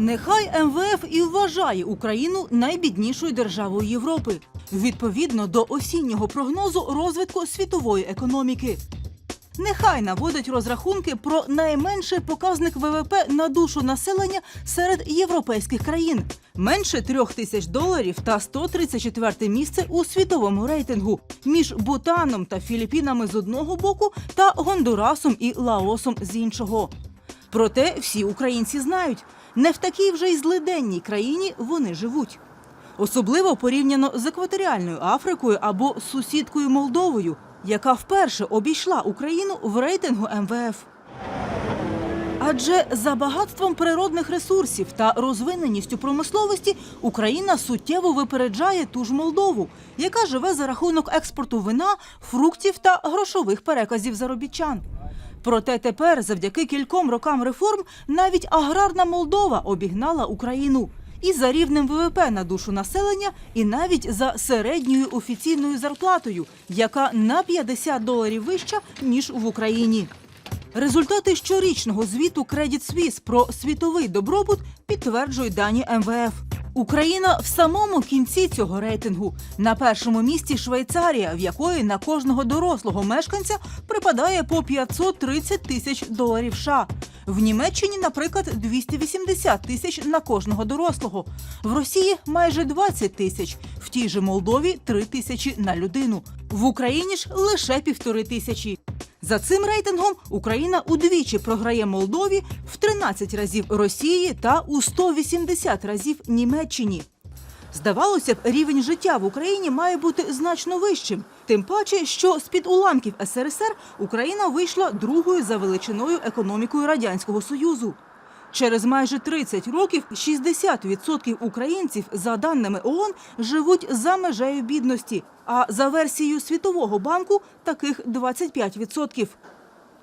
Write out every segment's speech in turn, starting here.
Нехай МВФ і вважає Україну найбіднішою державою Європи відповідно до осіннього прогнозу розвитку світової економіки. Нехай наводить розрахунки про найменший показник ВВП на душу населення серед європейських країн менше трьох тисяч доларів та 134 місце у світовому рейтингу між Бутаном та Філіппінами з одного боку та Гондурасом і Лаосом з іншого. Проте всі українці знають, не в такій вже й злиденній країні вони живуть. Особливо порівняно з екваторіальною Африкою або сусідкою Молдовою, яка вперше обійшла Україну в рейтингу МВФ. Адже за багатством природних ресурсів та розвиненістю промисловості Україна суттєво випереджає ту ж Молдову, яка живе за рахунок експорту вина, фруктів та грошових переказів заробітчан. Проте тепер, завдяки кільком рокам реформ, навіть аграрна Молдова обігнала Україну і за рівнем ВВП на душу населення, і навіть за середньою офіційною зарплатою, яка на 50 доларів вища ніж в Україні. Результати щорічного звіту Credit Suisse про світовий добробут підтверджують дані МВФ. Україна в самому кінці цього рейтингу. На першому місці Швейцарія, в якої на кожного дорослого мешканця припадає по 530 тисяч доларів США. В Німеччині, наприклад, 280 тисяч на кожного дорослого. В Росії майже 20 тисяч. В тій же Молдові 3 тисячі на людину. В Україні ж лише півтори тисячі. За цим рейтингом Україна удвічі програє Молдові в 13 разів Росії та у 180 разів Німеччині. Здавалося б, рівень життя в Україні має бути значно вищим. Тим паче, що з-під уламків СРСР Україна вийшла другою за величиною економікою Радянського Союзу. Через майже 30 років 60% українців, за даними ООН, живуть за межею бідності, а за версією Світового банку таких 25%.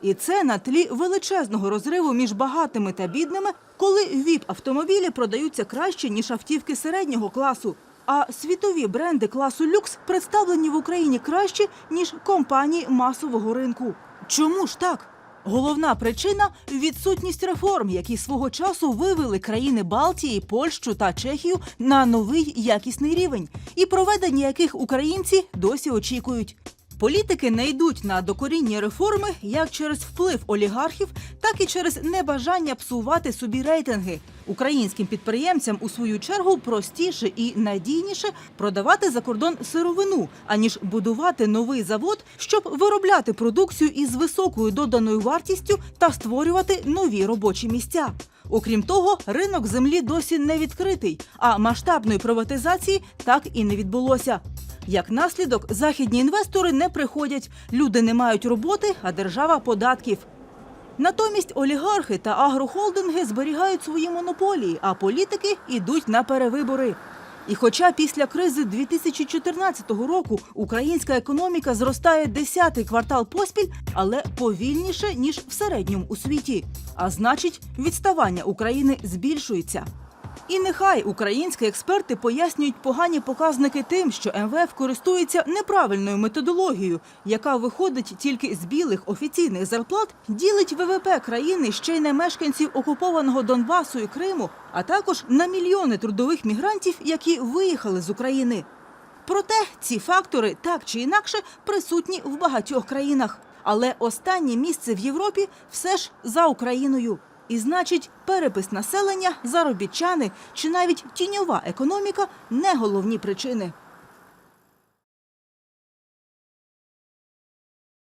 І це на тлі величезного розриву між багатими та бідними, коли ВІП-автомобілі продаються краще, ніж автівки середнього класу. А світові бренди класу люкс представлені в Україні краще, ніж компанії масового ринку. Чому ж так? Головна причина відсутність реформ, які свого часу вивели країни Балтії, Польщу та Чехію на новий якісний рівень, і проведення яких українці досі очікують. Політики не йдуть на докорінні реформи як через вплив олігархів, так і через небажання псувати собі рейтинги. Українським підприємцям у свою чергу простіше і надійніше продавати за кордон сировину, аніж будувати новий завод, щоб виробляти продукцію із високою доданою вартістю та створювати нові робочі місця. Окрім того, ринок землі досі не відкритий, а масштабної приватизації так і не відбулося. Як наслідок, західні інвестори не приходять, люди не мають роботи, а держава податків. Натомість олігархи та агрохолдинги зберігають свої монополії, а політики йдуть на перевибори. І хоча після кризи 2014 року українська економіка зростає десятий квартал поспіль, але повільніше ніж в середньому у світі. А значить, відставання України збільшується. І нехай українські експерти пояснюють погані показники тим, що МВФ користується неправильною методологією, яка виходить тільки з білих офіційних зарплат, ділить ВВП країни ще й на мешканців окупованого Донбасу і Криму, а також на мільйони трудових мігрантів, які виїхали з України. Проте ці фактори так чи інакше присутні в багатьох країнах. Але останнє місце в Європі все ж за Україною. І значить, перепис населення, заробітчани чи навіть тіньова економіка не головні причини.